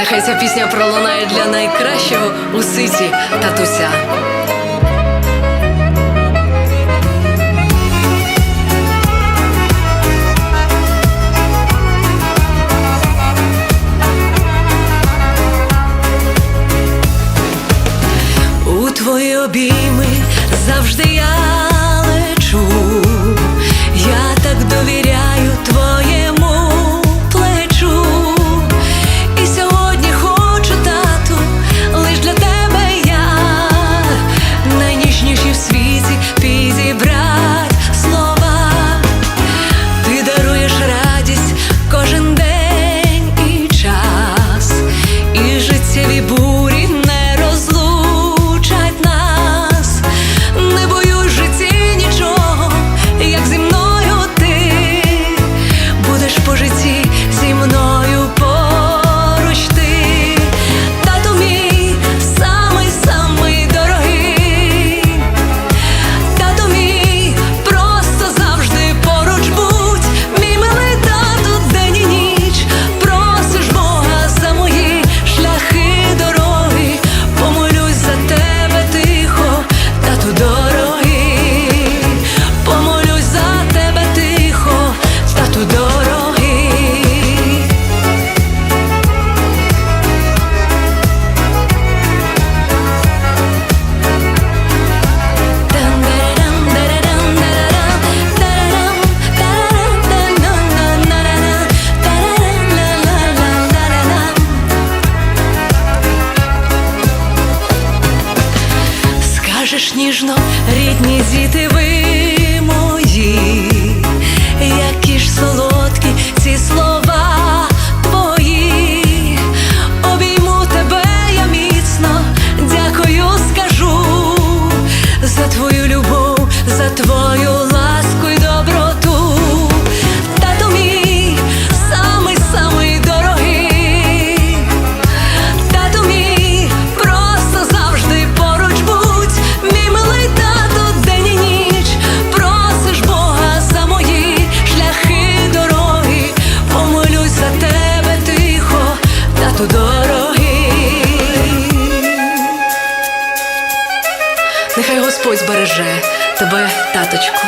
Нехай ця пісня пролунає для найкращого у ситі татуся. У твої обійми завжди я. кажеш ніжно, рідні діти ви. нехай Господь збереже тебе, таточку.